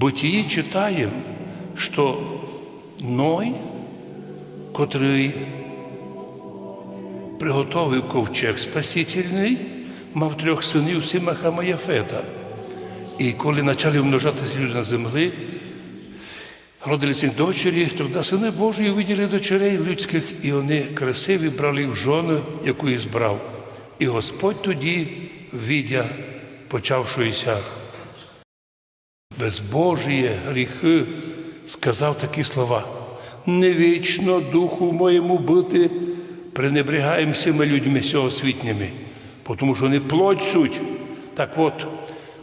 Бытії читаємо, що Ной, котрий приготовив ковчег спасительний, мав трьох синів Сима Хама Яфета. І коли почали умножатися люди на землі, родилися дочері, тоді сини Божі виділи дочерей людських, і вони красиві брали в жони, яку і збрав. І Господь тоді, відя, почавшоїся безбожіє, гріхи, сказав такі слова. Не вічно духу моєму бути, пренебрігаємося ми людьми сьогосвітніми, тому що вони плоть суть. Так от,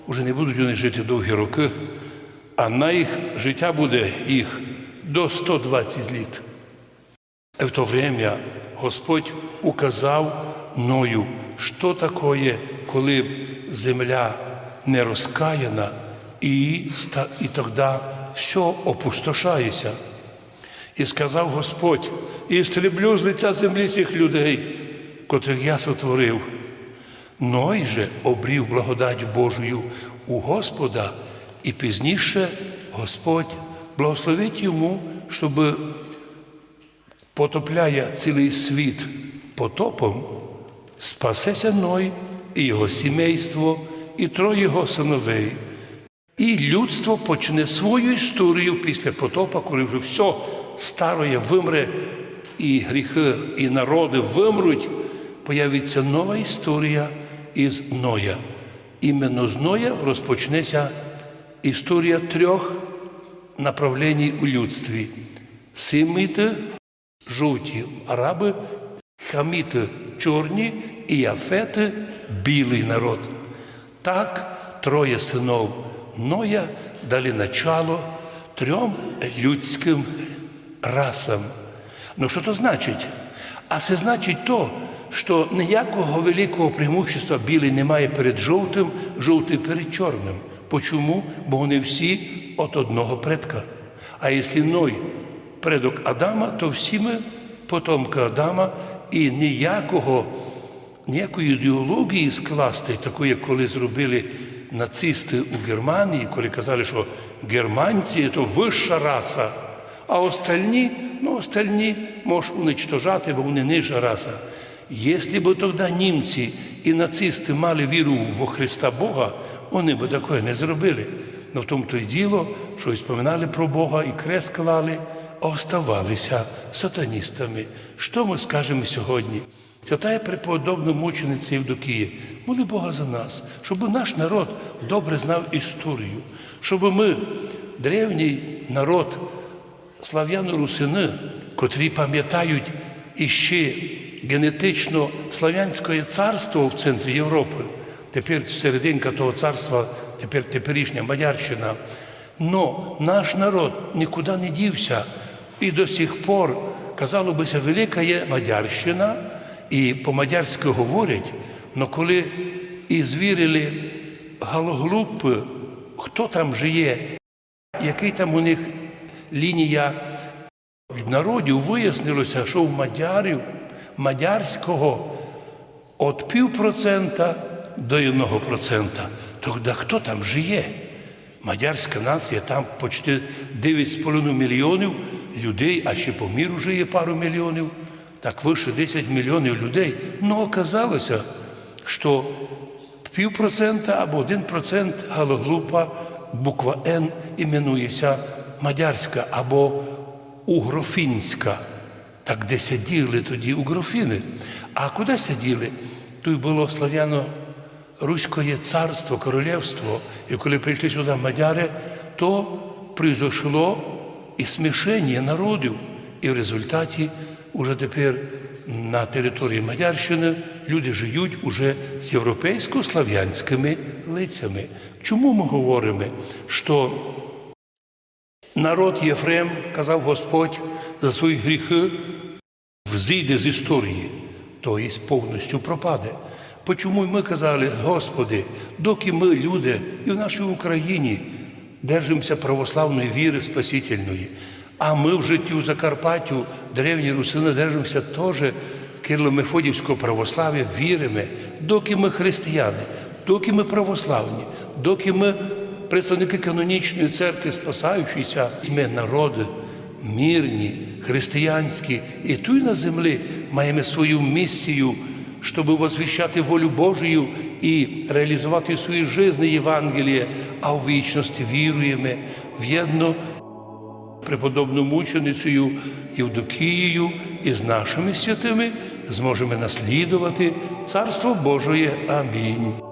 уже не будуть вони жити довгі роки, а на їх життя буде їх до 120 літ. И в то время Господь указав Ною, що таке, коли земля не розкаяна, і, і тоді все опустошається. І сказав Господь, і стріблю з лиця землі цих людей, котрих я сотворив. Ной же обрів благодать Божою у Господа, і пізніше Господь благословить йому, щоб потопляє цілий світ потопом, спасеться Ной і його сімейство, і троє його синовей. І людство почне свою історію після потопа, коли вже все староє вимре, і гріхи, і народи вимруть, появиться нова історія із Ноя. Іменно з Ноя розпочнеться історія трьох направлень у людстві: Семіти, жовті араби, хаміти чорні і яфети білий народ. Так троє синов Ноя дали начало трьом людським расам. Ну що то значить? А це значить то, що ніякого великого преимущества білий немає перед жовтим, жовтий перед чорним. Почому? Бо вони всі від одного предка. А якщо Ной предок Адама, то всі ми потомки Адама і ніякого, ніякої ідеології скласти, такої, як коли зробили нацисти у Германії, коли казали, що германці це вища раса, а остальні, ну остальні можеш уничтожати, бо вони нижча раса. Якщо б тоді німці і нацисти мали віру во Христа Бога, вони б такого не зробили. Но в тому то й діло, що і споминали про Бога і крест клали, оставалися сатаністами. Що ми скажемо сьогодні? Святая преподобна мучениця Євдокія, моли Бога за нас, щоб наш народ добре знав історію, щоб ми, древній народ, слав'яно-русини, котрі пам'ятають іще генетично слав'янське царство в центрі Європи, тепер серединка того царства, тепер теперішня Мадярщина. Но наш народ нікуди не дівся. І до сих пор, казало бися, велика є Мадярщина, і по-мадярськи говорять, але коли і звірили галоглупи, хто там жиє, який там у них лінія народів, вияснилося, що в мадярів мадярського від півпроцента до 1%. Тоді хто там жиє? Мадярська нація, там почти 9,5 мільйонів людей, а ще по міру жиє пару мільйонів, так вище 10 мільйонів людей. Ну, оказалося, що півпроцента або один процент галоглупа, буква Н іменується мадярська або угрофінська. Так де сиділи тоді угрофіни? А куди сиділи? Тут було слав'яно Руське царство, королівство, і коли прийшли сюди мадяри, то прийшло і смішення народів. І в результаті уже тепер на території Мадярщини люди живуть уже з європейсько-слав'янськими лицями. Чому ми говоримо, що народ Єфрем, казав Господь, за свої гріхи взійде з історії, тобто повністю пропаде. Почому ми казали, Господи, доки ми, люди, і в нашій Україні держимося православної віри спасительної, а ми в житті у Закарпаттю, древні русини, держимося теж Кирло-Мефодівського православ'я, віримо, доки ми християни, доки ми православні, доки ми представники канонічної церкви, спасаючися, ми народи мирні, християнські, і тут на землі маємо свою місію, щоб возвещать волю Божою і реалізувати в своей жизни Евангелие, а в вічності віруємо в єдно преподобну мученицею Євдокією і з нашими святими зможемо наслідувати Царство Божоє. Амінь.